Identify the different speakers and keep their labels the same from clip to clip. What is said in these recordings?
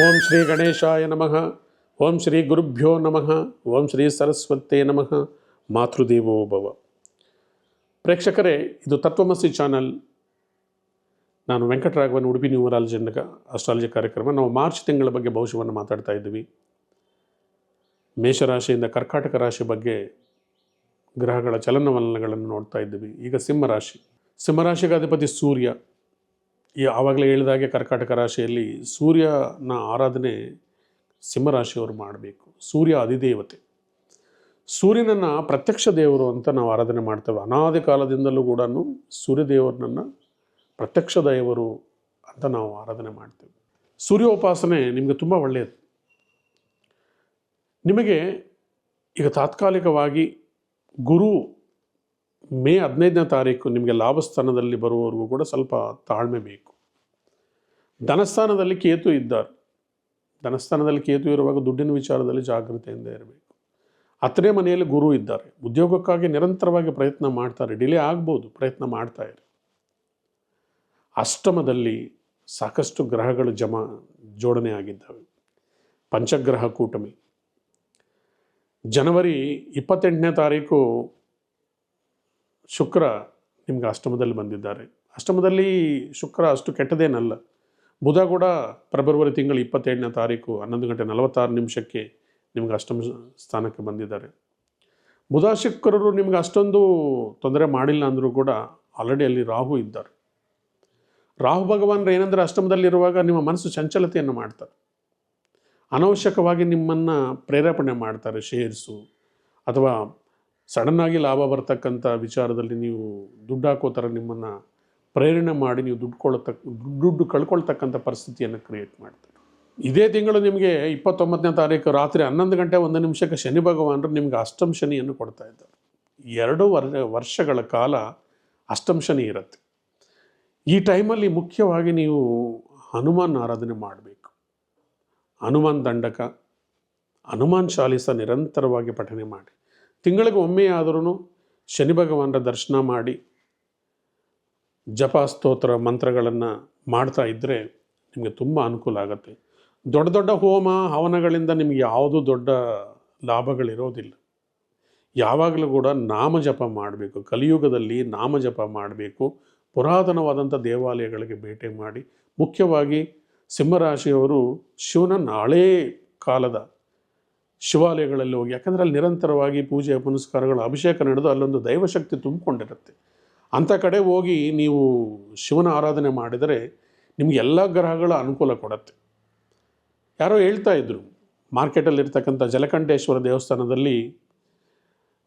Speaker 1: ಓಂ ಶ್ರೀ ಗಣೇಶಾಯ ನಮಃ. ಓಂ ಶ್ರೀ ಗುರುಭ್ಯೋ ನಮಃ. ಓಂ ಶ್ರೀ ಸರಸ್ವತೇ ನಮಃ. ಮಾತೃದೇವೋ ಭವ. ಪ್ರೇಕ್ಷಕರೇ, ಇದು ತತ್ವಮಸಿ ಚಾನಲ್. ನಾನು ವೆಂಕಟರಾಘವನ್, ಉಡುಪಿ ನ್ಯೂಮರಾಲಜಿ ಜನಕ ಅಸ್ಟ್ರಾಲಜಿ ಕಾರ್ಯಕ್ರಮ. ನಾವು ಮಾರ್ಚ್ ತಿಂಗಳ ಬಗ್ಗೆ ಭವಿಷ್ಯವನ್ನು ಮಾತಾಡ್ತಾ ಇದ್ದೀವಿ. ಮೇಷರಾಶಿಯಿಂದ ಕರ್ಕಾಟಕ ರಾಶಿ ಬಗ್ಗೆ ಗ್ರಹಗಳ ಚಲನವಲನಗಳನ್ನು ನೋಡ್ತಾ ಇದ್ದೀವಿ. ಈಗ ಸಿಂಹರಾಶಿ. ಸಿಂಹರಾಶಿಗೆ ಅಧಿಪತಿ ಸೂರ್ಯ. ಆವಾಗಲೇ ಹೇಳಿದಾಗೆ ಕರ್ಕಾಟಕ ರಾಶಿಯಲ್ಲಿ ಸೂರ್ಯನ ಆರಾಧನೆ ಸಿಂಹರಾಶಿಯವರು ಮಾಡಬೇಕು. ಸೂರ್ಯ ಅಧಿದೇವತೆ. ಸೂರ್ಯನನ್ನು ಪ್ರತ್ಯಕ್ಷ ದೇವರು ಅಂತ ನಾವು ಆರಾಧನೆ ಮಾಡ್ತೇವೆ. ಅನಾದಿ ಕಾಲದಿಂದಲೂ ಕೂಡ ಸೂರ್ಯದೇವರನ್ನ ಪ್ರತ್ಯಕ್ಷ ದೇವರು ಅಂತ ನಾವು ಆರಾಧನೆ ಮಾಡ್ತೇವೆ. ಸೂರ್ಯೋಪಾಸನೆ ನಿಮಗೆ ತುಂಬ ಒಳ್ಳೆಯದು. ನಿಮಗೆ ಈಗ ತಾತ್ಕಾಲಿಕವಾಗಿ ಗುರು ಮೇ ಹದಿನೈದನೇ ತಾರೀಕು ನಿಮಗೆ ಲಾಭಸ್ಥಾನದಲ್ಲಿ ಬರುವವರೆಗೂ ಕೂಡ ಸ್ವಲ್ಪ ತಾಳ್ಮೆ ಬೇಕು. ಧನಸ್ಥಾನದಲ್ಲಿ ಕೇತು ಇದ್ದಾರೆ. ಧನಸ್ಥಾನದಲ್ಲಿ ಕೇತು ಇರುವಾಗ ದುಡ್ಡಿನ ವಿಚಾರದಲ್ಲಿ ಜಾಗೃತೆಯಿಂದ ಇರಬೇಕು. ಹತ್ತನೇ ಮನೆಯಲ್ಲಿ ಗುರು ಇದ್ದಾರೆ. ಉದ್ಯೋಗಕ್ಕಾಗಿ ನಿರಂತರವಾಗಿ ಪ್ರಯತ್ನ ಮಾಡ್ತಾರೆ. ಡಿಲೇ ಆಗ್ಬೋದು, ಪ್ರಯತ್ನ ಮಾಡ್ತಾ ಇರಿ. ಅಷ್ಟಮದಲ್ಲಿ ಸಾಕಷ್ಟು ಗ್ರಹಗಳು ಜಮಾ, ಜೋಡಣೆ ಆಗಿದ್ದಾವೆ. ಪಂಚಗ್ರಹ ಕೂಟಮಿ. ಜನವರಿ ಇಪ್ಪತ್ತೆಂಟನೇ ತಾರೀಕು ಶುಕ್ರ ನಿಮ್ಗೆ ಅಷ್ಟಮದಲ್ಲಿ ಬಂದಿದ್ದಾರೆ. ಅಷ್ಟಮದಲ್ಲಿ ಶುಕ್ರ ಅಷ್ಟು ಕೆಟ್ಟದೇನಲ್ಲ. ಬುಧ ಕೂಡ ಫೆಬ್ರವರಿ ತಿಂಗಳು ಇಪ್ಪತ್ತೆಂಟನೇ ತಾರೀಕು ಹನ್ನೊಂದು ಗಂಟೆ ನಲವತ್ತಾರು ನಿಮಿಷಕ್ಕೆ ನಿಮ್ಗೆ ಅಷ್ಟಮ ಸ್ಥಾನಕ್ಕೆ ಬಂದಿದ್ದಾರೆ. ಬುಧ ಶುಕ್ರರು ನಿಮ್ಗೆ ಅಷ್ಟೊಂದು ತೊಂದರೆ ಮಾಡಿಲ್ಲ ಅಂದರೂ ಕೂಡ ಆಲ್ರೆಡಿ ಅಲ್ಲಿ ರಾಹು ಇದ್ದಾರೆ. ರಾಹು ಭಗವಾನರು ಏನಂದರೆ ಅಷ್ಟಮದಲ್ಲಿರುವಾಗ ನಿಮ್ಮ ಮನಸ್ಸು ಚಂಚಲತೆಯನ್ನು ಮಾಡ್ತಾರೆ. ಅನವಶ್ಯಕವಾಗಿ ನಿಮ್ಮನ್ನು ಪ್ರೇರೇಪಣೆ ಮಾಡ್ತಾರೆ ಶೇರ್ಸು ಅಥವಾ ಸಡನ್ನಾಗಿ ಲಾಭ ಬರ್ತಕ್ಕಂಥ ವಿಚಾರದಲ್ಲಿ ನೀವು ದುಡ್ಡು ಹಾಕೋ ಥರ ನಿಮ್ಮನ್ನು ಪ್ರೇರಣೆ ಮಾಡಿ ನೀವು ದುಡ್ಡು ಕೊಳ್ಳತಕ್ಕ ದುಡ್ಡು ಕಳ್ಕೊಳ್ತಕ್ಕಂಥ ಪರಿಸ್ಥಿತಿಯನ್ನು ಕ್ರಿಯೇಟ್ ಮಾಡ್ತಾರೆ. ಇದೇ ತಿಂಗಳು ನಿಮಗೆ ಇಪ್ಪತ್ತೊಂಬತ್ತನೇ ತಾರೀಕು ರಾತ್ರಿ ಹನ್ನೊಂದು ಗಂಟೆ ಒಂದು ನಿಮಿಷಕ್ಕೆ ಶನಿ ಭಗವಾನರು ನಿಮ್ಗೆ ಅಷ್ಟಮ ಶನಿಯನ್ನು ಕೊಡ್ತಾ ಇದ್ದಾರೆ. ಎರಡು ವರ್, ವರ್ಷಗಳ ಕಾಲ ಅಷ್ಟಮ ಶನಿ ಇರುತ್ತೆ. ಈ ಟೈಮಲ್ಲಿ ಮುಖ್ಯವಾಗಿ ನೀವು ಹನುಮಾನ್ ಆರಾಧನೆ ಮಾಡಬೇಕು. ಹನುಮಾನ್ ದಂಡಕ, ಹನುಮಾನ್ ಶಾಲಿಸ ನಿರಂತರವಾಗಿ ಪಠನೆ ಮಾಡಿ. ತಿಂಗಳಿಗೆ ಒಮ್ಮೆ ಆದರೂ ಶನಿ ಭಗವಾನರ ದರ್ಶನ ಮಾಡಿ ಜಪ, ಸ್ತೋತ್ರ, ಮಂತ್ರಗಳನ್ನು ಮಾಡ್ತಾ ಇದ್ದರೆ ನಿಮಗೆ ತುಂಬ ಅನುಕೂಲ ಆಗುತ್ತೆ. ದೊಡ್ಡ ದೊಡ್ಡ ಹೋಮ ಹವನಗಳಿಂದ ನಿಮಗೆ ಯಾವುದೂ ದೊಡ್ಡ ಲಾಭಗಳಿರೋದಿಲ್ಲ. ಯಾವಾಗಲೂ ಕೂಡ ನಾಮ ಜಪ ಮಾಡಬೇಕು. ಕಲಿಯುಗದಲ್ಲಿ ನಾಮ ಜಪ ಮಾಡಬೇಕು. ಪುರಾತನವಾದಂಥ ದೇವಾಲಯಗಳಿಗೆ ಭೇಟಿ ಮಾಡಿ ಮುಖ್ಯವಾಗಿ ಸಿಂಹರಾಶಿಯವರು ಶಿವನ ನಾಳೆ ಕಾಲದ ಶಿವಾಲಯಗಳಲ್ಲಿ ಹೋಗಿ, ಯಾಕಂದರೆ ಅಲ್ಲಿ ನಿರಂತರವಾಗಿ ಪೂಜೆ, ಪುನಸ್ಕಾರಗಳು, ಅಭಿಷೇಕ ನಡೆದು ಅಲ್ಲೊಂದು ದೈವಶಕ್ತಿ ತುಂಬಿಕೊಂಡಿರುತ್ತೆ. ಅಂಥ ಕಡೆ ಹೋಗಿ ನೀವು ಶಿವನ ಆರಾಧನೆ ಮಾಡಿದರೆ ನಿಮಗೆ ಎಲ್ಲ ಗ್ರಹಗಳ ಅನುಕೂಲ ಕೊಡುತ್ತೆ. ಯಾರೋ ಹೇಳ್ತಾ ಇದ್ದರು ಮಾರ್ಕೆಟಲ್ಲಿರ್ತಕ್ಕಂಥ ಜಲಕಂಠೇಶ್ವರ ದೇವಸ್ಥಾನದಲ್ಲಿ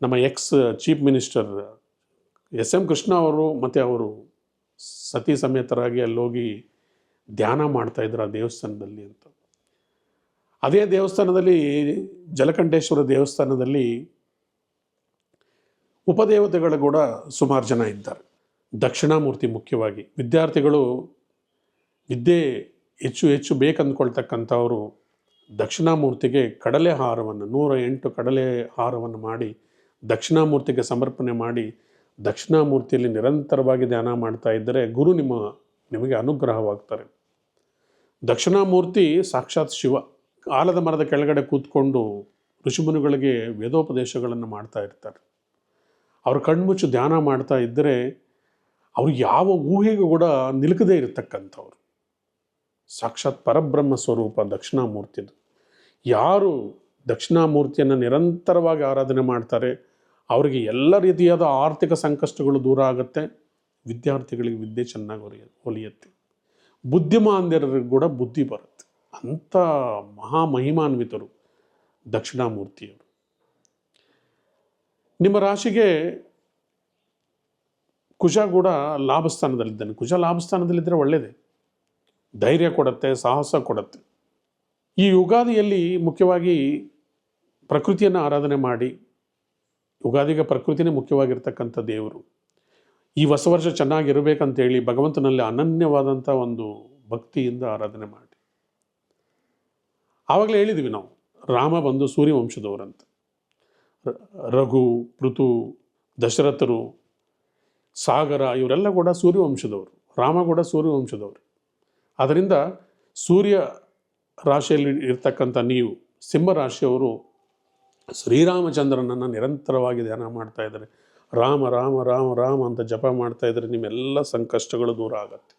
Speaker 1: ನಮ್ಮ ex chief minister S M Krishna ಅವರು ಮತ್ತು ಅವರು ಸತಿ ಸಮೇತರಾಗಿ ಅಲ್ಲೋಗಿ ಧ್ಯಾನ ಮಾಡ್ತಾಯಿದ್ರು ಆ ದೇವಸ್ಥಾನದಲ್ಲಿ ಅಂತ. ಅದೇ ದೇವಸ್ಥಾನದಲ್ಲಿ, ಜಲಕಂಠೇಶ್ವರ ದೇವಸ್ಥಾನದಲ್ಲಿ ಉಪದೇವತೆಗಳು ಕೂಡ ಸುಮಾರು ಜನ ಇದ್ದಾರೆ. ದಕ್ಷಿಣಾಮೂರ್ತಿ ಮುಖ್ಯವಾಗಿ. ವಿದ್ಯಾರ್ಥಿಗಳು ವಿದ್ಯೆ ಹೆಚ್ಚು ಹೆಚ್ಚು ಬೇಕಂದ್ಕೊಳ್ತಕ್ಕಂಥವರು ದಕ್ಷಿಣಾಮೂರ್ತಿಗೆ ಕಡಲೆ ಹಾರವನ್ನು, ನೂರ ಎಂಟು ಕಡಲೆ ಹಾರವನ್ನು ಮಾಡಿ, ದಕ್ಷಿಣಾಮೂರ್ತಿಗೆ ಸಮರ್ಪಣೆ ಮಾಡಿ, ದಕ್ಷಿಣಾಮೂರ್ತಿಯಲ್ಲಿ ನಿರಂತರವಾಗಿ ಧ್ಯಾನ ಮಾಡ್ತಾ ಇದ್ದರೆ ಗುರು ನಿಮ್ಮ ನಿಮಗೆ ಅನುಗ್ರಹವಾಗ್ತಾರೆ. ದಕ್ಷಿಣಾಮೂರ್ತಿ ಸಾಕ್ಷಾತ್ ಶಿವ. ಆಲದ ಮರದ ಕೆಳಗಡೆ ಕೂತ್ಕೊಂಡು ಋಷಿಮುನಿಗಳಿಗೆ ವೇದೋಪದೇಶಗಳನ್ನು ಮಾಡ್ತಾ ಇರ್ತಾರೆ. ಅವರು ಕಣ್ಮುಚ್ಚು ಧ್ಯಾನ ಮಾಡ್ತಾ ಇದ್ದರೆ ಅವರು ಯಾವ ಊಹೆಗೂ ಕೂಡ ನಿಲುಕದೇ ಇರತಕ್ಕಂಥವ್ರು. ಸಾಕ್ಷಾತ್ ಪರಬ್ರಹ್ಮ ಸ್ವರೂಪ ದಕ್ಷಿಣಾಮೂರ್ತಿದು. ಯಾರು ದಕ್ಷಿಣಾಮೂರ್ತಿಯನ್ನು ನಿರಂತರವಾಗಿ ಆರಾಧನೆ ಮಾಡ್ತಾರೆ, ಅವರಿಗೆ ಎಲ್ಲ ರೀತಿಯಾದ ಆರ್ಥಿಕ ಸಂಕಷ್ಟಗಳು ದೂರ ಆಗುತ್ತೆ, ವಿದ್ಯಾರ್ಥಿಗಳಿಗೆ ವಿದ್ಯೆ ಚೆನ್ನಾಗಿ ಹೊಲಿಯ ಹೊಲಿಯುತ್ತೆ ಬುದ್ಧಿಮಾಂದ್ಯರಿಗೂ ಕೂಡ ಬುದ್ಧಿ ಬರುತ್ತೆ. ಅಂಥ ಮಹಾಮಹಿಮಾನ್ವಿತರು ದಕ್ಷಿಣಾಮೂರ್ತಿಯವರು. ನಿಮ್ಮ ರಾಶಿಗೆ ಕುಶ ಕೂಡ ಲಾಭಸ್ಥಾನದಲ್ಲಿದ್ದಾನೆ. ಕುಶ ಲಾಭಸ್ಥಾನದಲ್ಲಿದ್ದರೆ ಒಳ್ಳೆಯದೇ ಧೈರ್ಯ ಕೊಡುತ್ತೆ, ಸಾಹಸ ಕೊಡುತ್ತೆ. ಈ ಯುಗಾದಿಯಲ್ಲಿ ಮುಖ್ಯವಾಗಿ ಪ್ರಕೃತಿಯನ್ನು ಆರಾಧನೆ ಮಾಡಿ, ಯುಗಾದಿಗೆ ಪ್ರಕೃತಿನೇ ಮುಖ್ಯವಾಗಿರ್ತಕ್ಕಂಥ ದೇವರು. ಈ ಹೊಸ ವರ್ಷ ಚೆನ್ನಾಗಿರಬೇಕಂತೇಳಿ ಭಗವಂತನಲ್ಲಿ ಅನನ್ಯವಾದಂಥ ಒಂದು ಭಕ್ತಿಯಿಂದ ಆರಾಧನೆ ಮಾಡಿ. ಆವಾಗಲೇ ಹೇಳಿದ್ವಿ ನಾವು, ರಾಮ ಬಂದು ಸೂರ್ಯವಂಶದವರಂತ. ರಘು, ಋತು, ದಶರಥರು, ಸಾಗರ, ಇವರೆಲ್ಲ ಕೂಡ ಸೂರ್ಯವಂಶದವರು, ರಾಮ ಕೂಡ ಸೂರ್ಯವಂಶದವರು. ಅದರಿಂದ ಸೂರ್ಯ ರಾಶಿಯಲ್ಲಿ ಇರ್ತಕ್ಕಂಥ ನೀವು ಸಿಂಹ ರಾಶಿಯವರು ಶ್ರೀರಾಮಚಂದ್ರನನ್ನು ನಿರಂತರವಾಗಿ ಧ್ಯಾನ ಮಾಡ್ತಾ ಇದ್ದಾರೆ. ರಾಮ ರಾಮ ರಾಮ ರಾಮ ಅಂತ ಜಪ ಮಾಡ್ತಾ ಇದ್ದರೆ ನಿಮ್ಮೆಲ್ಲ ಸಂಕಷ್ಟಗಳು ದೂರ ಆಗತ್ತೆ.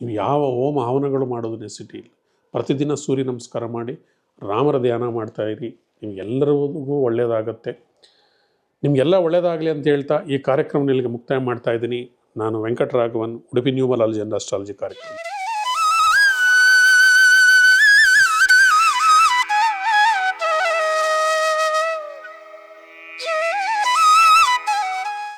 Speaker 1: ನೀವು ಯಾವ ಹೋಮ ಹವನಗಳು ಮಾಡೋದು ನೆಸಿಟಿ ಇಲ್ಲ. ಪ್ರತಿದಿನ ಸೂರ್ಯ ನಮಸ್ಕಾರ ಮಾಡಿ ರಾಮರ ಧ್ಯಾನ ಮಾಡ್ತಾ ಇರಿ. ನಿಮಗೆಲ್ಲರಿಗೂ ಒಳ್ಳೆಯದಾಗತ್ತೆ. ನಿಮಗೆಲ್ಲ ಒಳ್ಳೆಯದಾಗಲಿ ಅಂತ ಹೇಳ್ತಾ ಈ ಕಾರ್ಯಕ್ರಮ ಇಲ್ಲಿಗೆ ಮುಕ್ತಾಯ ಮಾಡ್ತಾ ಇದ್ದೀನಿ. ನಾನು Venkataraghavan, Udupi numerology and astrology ಕಾರ್ಯಕ್ರಮ.